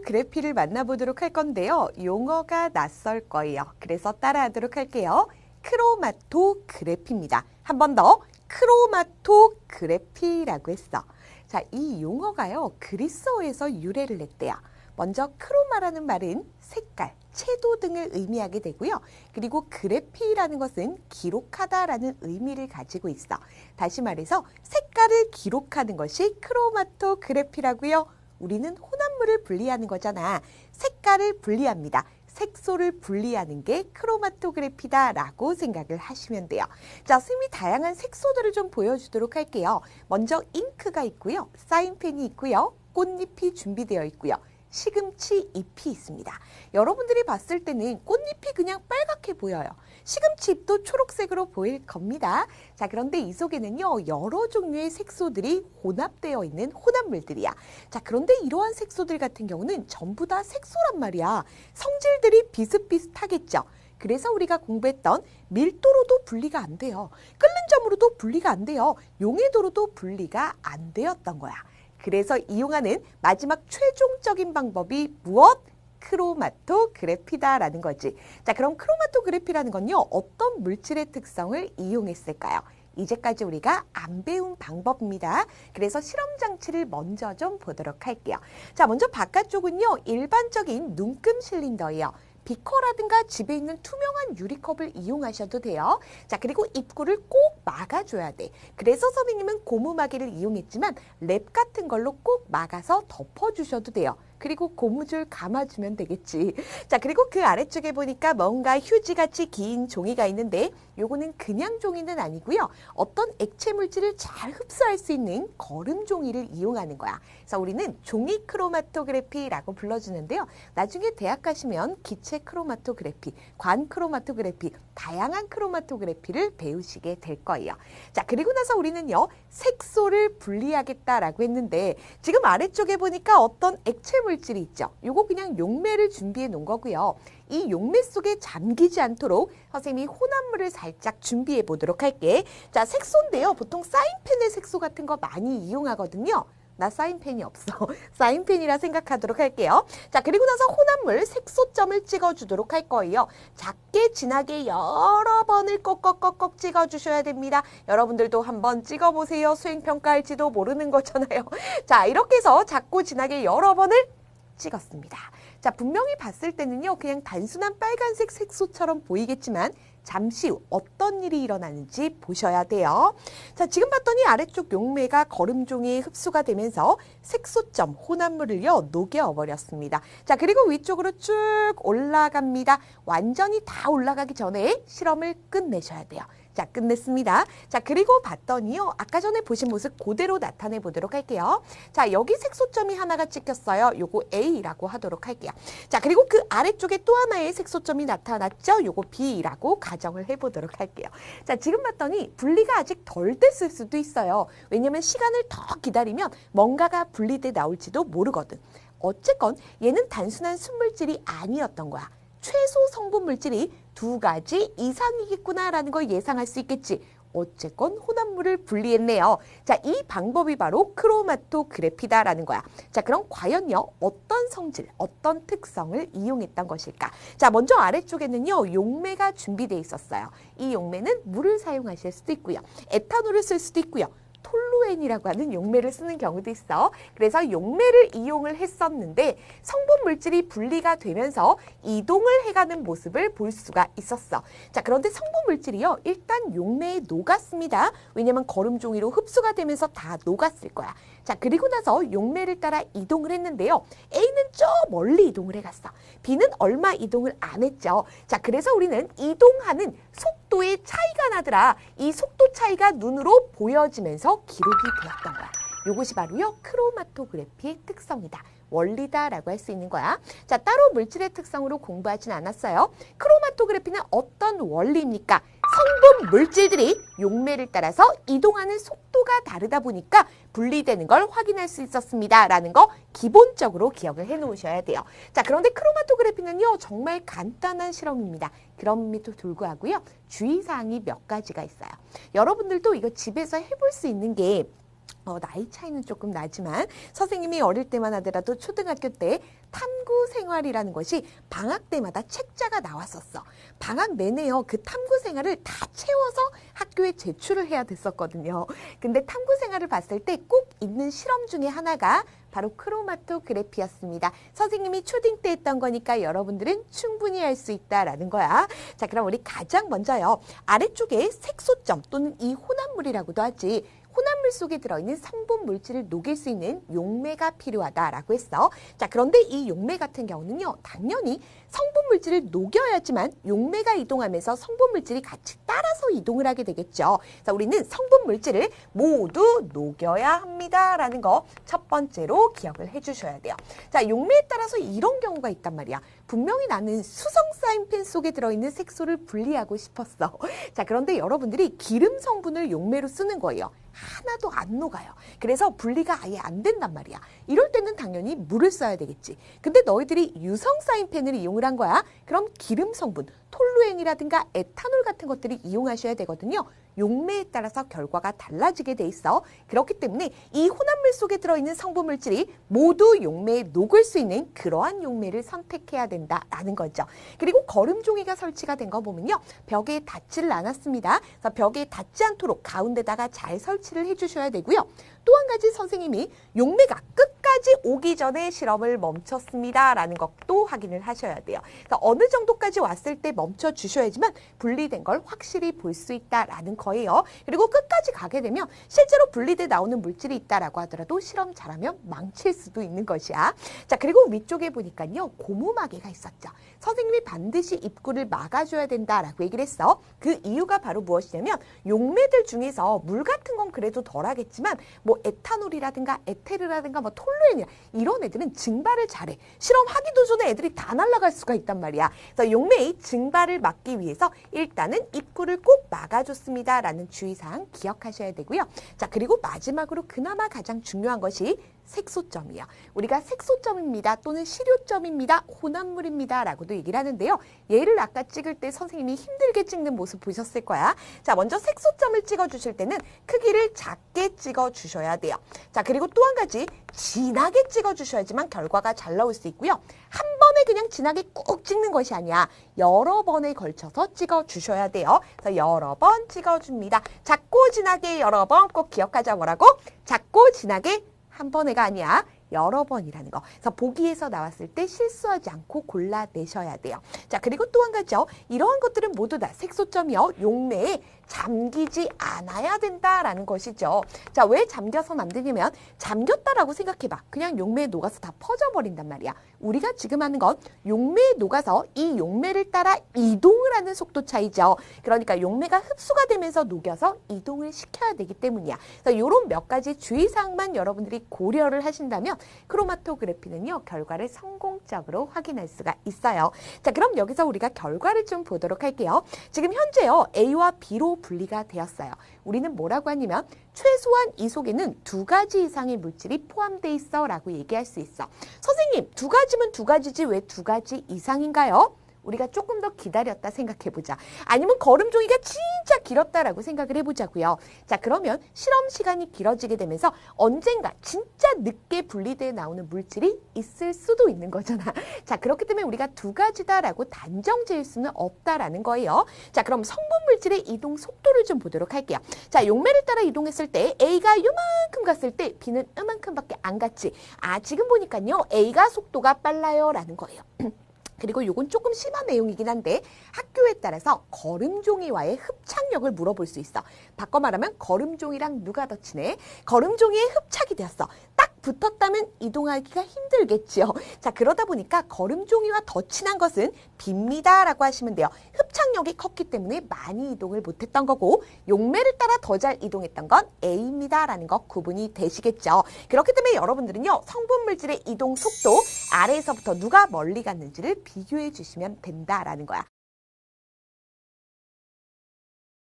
크로마토그래피를 만나보도록 할 건데요. 용어가 낯설 거예요. 그래서 따라하도록 할게요. 크로마토 그래피입니다. 한 번 더. 크로마토 그래피라고 했어. 자, 이 용어가요. 그리스어에서 유래를 냈대요. 먼저 크로마라는 말은 색깔, 채도 등을 의미하게 되고요. 그리고 그래피라는 것은 기록하다라는 의미를 가지고 있어. 다시 말해서 색깔을 기록하는 것이 크로마토그래피라고요. 우리는 혼 합물을 분리하는 거잖아. 색깔을 분리합니다. 색소를 분리하는 게 크로마토그래피다라고 생각을 하시면 돼요. 자, 스님이 다양한 색소들을 좀 보여주도록 할게요. 먼저 잉크가 있고요. 사인펜이 있고요. 꽃잎이 준비되어 있고요. 시금치 잎이 있습니다. 여러분들이 봤을 때는 꽃잎이 그냥 빨갛게 보여요. 시금치 잎도 초록색으로 보일 겁니다. 자, 그런데 이 속에는요, 여러 종류의 색소들이 혼합되어 있는 혼합물들이야. 자, 그런데 이러한 색소들 같은 경우는 전부 다 색소란 말이야. 성질들이 비슷비슷하겠죠. 그래서 우리가 공부했던 밀도로도 분리가 안 돼요. 끓는 점으로도 분리가 안 돼요. 용해도로도 분리가 안 되었던 거야. 그래서 이용하는 마지막 최종적인 방법이 무엇? 크로마토그래피다라는 거지. 자, 그럼 크로마토그래피라는 건요. 어떤 물질의 특성을 이용했을까요? 이제까지 우리가 안 배운 방법입니다. 그래서 실험 장치를 먼저 좀 보도록 할게요. 자, 먼저 바깥쪽은요. 일반적인 눈금 실린더예요. 비커라든가 집에 있는 투명한 유리컵을 이용하셔도 돼요. 자, 그리고 입구를 꼭 막아줘야 돼. 그래서 선생님은 고무마개를 이용했지만 랩 같은 걸로 꼭 막아서 덮어주셔도 돼요. 그리고 고무줄 감아주면 되겠지. 자, 그리고 그 아래쪽에 보니까 뭔가 휴지같이 긴 종이가 있는데 요거는 그냥 종이는 아니고요. 어떤 액체 물질을 잘 흡수할 수 있는 거름 종이를 이용하는 거야. 그래서 우리는 종이 크로마토그래피라고 불러주는데요. 나중에 대학 가시면 기체 크로마토그래피, 관 크로마토그래피, 다양한 크로마토그래피를 배우시게 될 거예요. 자, 그리고 나서 우리는요. 색소를 분리하겠다라고 했는데 지금 아래쪽에 보니까 어떤 액체 물질이 있죠. 요거 그냥 용매를 준비해 놓은 거고요. 이 용매 속에 잠기지 않도록 선생님이 혼합물을 살짝 준비해 보도록 할게. 자, 색소인데요. 보통 사인펜의 색소 같은 거 많이 이용하거든요. 나 사인펜이 없어. 사인펜이라 생각하도록 할게요. 자, 그리고 나서 혼합물 색소점을 찍어주도록 할 거예요. 작게 진하게 여러 번을 꼭꼭꼭꼭 찍어주셔야 됩니다. 여러분들도 한번 찍어보세요. 수행평가할지도 모르는 거잖아요. 자, 이렇게 해서 작고 진하게 여러 번을 찍었습니다. 자, 분명히 봤을 때는요, 그냥 단순한 빨간색 색소처럼 보이겠지만, 잠시 후 어떤 일이 일어나는지 보셔야 돼요. 자, 지금 봤더니 아래쪽 용매가 거름종이에 흡수가 되면서 색소점 혼합물을요, 녹여버렸습니다. 자, 그리고 위쪽으로 쭉 올라갑니다. 완전히 다 올라가기 전에 실험을 끝내셔야 돼요. 자, 끝냈습니다. 자, 그리고 봤더니요. 아까 전에 보신 모습 그대로 나타내 보도록 할게요. 자, 여기 색소점이 하나가 찍혔어요. 요거 A라고 하도록 할게요. 자, 그리고 그 아래쪽에 또 하나의 색소점이 나타났죠. 요거 B라고 가정을 해보도록 할게요. 자, 지금 봤더니 분리가 아직 덜 됐을 수도 있어요. 왜냐면 시간을 더 기다리면 뭔가가 분리돼 나올지도 모르거든. 어쨌건 얘는 단순한 순물질이 아니었던 거야. 최소 성분 물질이 두 가지 이상이겠구나라는 걸 예상할 수 있겠지. 어쨌건 혼합물을 분리했네요. 자, 이 방법이 바로 크로마토그래피다라는 거야. 자, 그럼 과연요, 어떤 성질, 어떤 특성을 이용했던 것일까? 자, 먼저 아래쪽에는요, 용매가 준비되어 있었어요. 이 용매는 물을 사용하실 수도 있고요. 에탄올을 쓸 수도 있고요. 톨 루엔이라고 하는 용매를 쓰는 경우도 있어. 그래서 용매를 이용을 했었는데 성분 물질이 분리가 되면서 이동을 해가는 모습을 볼 수가 있었어. 자, 그런데 성분 물질이요. 일단 용매에 녹았습니다. 왜냐면 거름 종이로 흡수가 되면서 다 녹았을 거야. 자, 그리고 나서 용매를 따라 이동을 했는데요. A는 저 멀리 이동을 해갔어. B는 얼마 이동을 안 했죠. 자, 그래서 우리는 이동하는 속도의 차이가 나더라. 이 속도 차이가 눈으로 보여지면서 기록 이 되었던 거야. 이것이 바로요 크로마토그래피의 특성이다. 원리다라고 할 수 있는 거야. 자, 따로 물질의 특성으로 공부하진 않았어요. 크로마토그래피는 어떤 원리입니까? 성분 물질들이 용매를 따라서 이동하는 속도 가 다르다 보니까 분리되는 걸 확인할 수 있었습니다. 라는 거 기본적으로 기억을 해 놓으셔야 돼요. 자, 그런데 크로마토그래피는요, 정말 간단한 실험입니다. 그럼에도 불구하고요, 주의사항이 몇 가지가 있어요. 여러분들도 이거 집에서 해볼 수 있는 게 어, 나이 차이는 조금 나지만 선생님이 어릴 때만 하더라도 초등학교 때 탐구 생활이라는 것이 방학 때마다 책자가 나왔었어. 방학 내내요. 그 탐구 생활을 다 채워서 학교에 제출을 해야 됐었거든요. 근데 탐구 생활을 봤을 때 꼭 있는 실험 중에 하나가 바로 크로마토그래피였습니다. 선생님이 초딩 때 했던 거니까 여러분들은 충분히 할 수 있다라는 거야. 자, 그럼 우리 가장 먼저요. 아래쪽에 색소점 또는 이 혼합물이라고도 하지. 혼합물 속에 들어있는 성분 물질을 녹일 수 있는 용매가 필요하다라고 했어. 자, 그런데 이 용매 같은 경우는요, 당연히 성분 물질을 녹여야지만 용매가 이동하면서 성분 물질이 같이 따라서 이동을 하게 되겠죠. 자, 우리는 성분 물질을 모두 녹여야 합니다라는 거 첫 번째로 기억을 해주셔야 돼요. 자, 용매에 따라서 이런 경우가 있단 말이야. 분명히 나는 수성 사인펜 속에 들어있는 색소를 분리하고 싶었어. 자, 그런데 여러분들이 기름 성분을 용매로 쓰는 거예요. 하나도 안 녹아요. 그래서 분리가 아예 안 된단 말이야. 이럴 때는 당연히 물을 써야 되겠지. 근데 너희들이 유성 사인펜을 이용을 한 거야. 그럼 기름 성분, 톨루엔이라든가 에탄올 같은 것들이 이용하셔야 되거든요. 용매에 따라서 결과가 달라지게 돼 있어. 그렇기 때문에 이 혼합물 속에 들어있는 성분 물질이 모두 용매에 녹을 수 있는 그러한 용매를 선택해야 된다라는 거죠. 그리고 거름 종이가 설치가 된 거 보면요. 벽에 닿지를 않았습니다. 그래서 벽에 닿지 않도록 가운데다가 잘 설치를 해주셔야 되고요. 또 한 가지 선생님이 용매가 끝 까지 오기 전에 실험을 멈췄습니다라는 것도 확인을 하셔야 돼요. 그래서 어느 정도까지 왔을 때 멈춰 주셔야지만 분리된 걸 확실히 볼 수 있다라는 거예요. 그리고 끝까지 가게 되면 실제로 분리돼 나오는 물질이 있다라고 하더라도 실험 잘하면 망칠 수도 있는 것이야. 자 그리고 위쪽에 보니까요 고무마개가 있었죠. 선생님이 반드시 입구를 막아줘야 된다라고 얘기를 했어. 그 이유가 바로 무엇이냐면 용매들 중에서 물 같은 건 그래도 덜하겠지만 뭐 에탄올이라든가 에테르라든가 뭐 톨루 엔이라 이런 애들은 증발을 잘해. 실험하기도 전에 애들이 다 날아갈 수가 있단 말이야. 그래서 용매의 증발을 막기 위해서 일단은 입구를 꼭 막아줬습니다라는 주의사항 기억하셔야 되고요. 자 그리고 마지막으로 그나마 가장 중요한 것이 색소점이요. 우리가 색소점입니다 또는 시료점입니다 혼합물입니다 라고도 얘기를 하는데요. 얘를 아까 찍을 때 선생님이 힘들게 찍는 모습 보셨을 거야. 자 먼저 색소점을 찍어 주실 때는 크기를 작게 찍어 주셔야 돼요. 자 그리고 또 한 가지 진하게 찍어 주셔야지만 결과가 잘 나올 수 있고요. 한 번에 그냥 진하게 꾹 찍는 것이 아니야. 여러 번에 걸쳐서 찍어 주셔야 돼요. 그래서 여러 번 찍어 줍니다. 작고 진하게 여러 번 꼭 기억하자 뭐라고? 작고 진하게 한 번에가 아니야. 여러 번이라는 거. 그래서 보기에서 나왔을 때 실수하지 않고 골라내셔야 돼요. 자, 그리고 또 한 가지요. 이러한 것들은 모두 다 색소점이요. 용매에 잠기지 않아야 된다라는 것이죠. 자, 왜 잠겨서는 안 되냐면 잠겼다라고 생각해봐. 그냥 용매에 녹아서 다 퍼져버린단 말이야. 우리가 지금 하는 건 용매에 녹아서 이 용매를 따라 이동을 하는 속도 차이죠. 그러니까 용매가 흡수가 되면서 녹여서 이동을 시켜야 되기 때문이야. 그래서 이런 몇 가지 주의사항만 여러분들이 고려를 하신다면 크로마토그래피는요, 결과를 성공적으로 확인할 수가 있어요. 자, 그럼 여기서 우리가 결과를 좀 보도록 할게요. 지금 현재요, A와 B로 분리가 되었어요. 우리는 뭐라고 하냐면 최소한 이 속에는 두 가지 이상의 물질이 포함되어 있어 라고 얘기할 수 있어. 선생님, 두 가지면 두 가지지 왜 두 가지 이상인가요? 우리가 조금 더 기다렸다 생각해 보자. 아니면 걸음 종이가 진짜 길었다라고 생각을 해보자고요. 자, 그러면 실험 시간이 길어지게 되면서 언젠가 진짜 늦게 분리돼 나오는 물질이 있을 수도 있는 거잖아. 자, 그렇기 때문에 우리가 두 가지다라고 단정 지을 수는 없다라는 거예요. 자, 그럼 성분 물질의 이동 속도를 좀 보도록 할게요. 자, 용매를 따라 이동했을 때 A가 요만큼 갔을 때 B는 요만큼밖에 안 갔지. 아, 지금 보니까요. A가 속도가 빨라요라는 거예요. 그리고 이건 조금 심한 내용이긴 한데 학교에 따라서 걸음종이와의 흡착력을 물어볼 수 있어. 바꿔 말하면 걸음종이랑 누가 더 친해? 걸음종이에 흡착이 되었어. 딱 붙었다면 이동하기가 힘들겠지요. 자 그러다 보니까 걸음종이와 더 친한 것은 B입니다라고 하시면 돼요. 흡착력이 컸기 때문에 많이 이동을 못했던 거고 용매를 따라 더 잘 이동했던 건 A입니다라는 거 구분이 되시겠죠. 그렇기 때문에 여러분들은요 성분 물질의 이동 속도 아래에서부터 누가 멀리 갔는지를 비교해 주시면 된다라는 거야.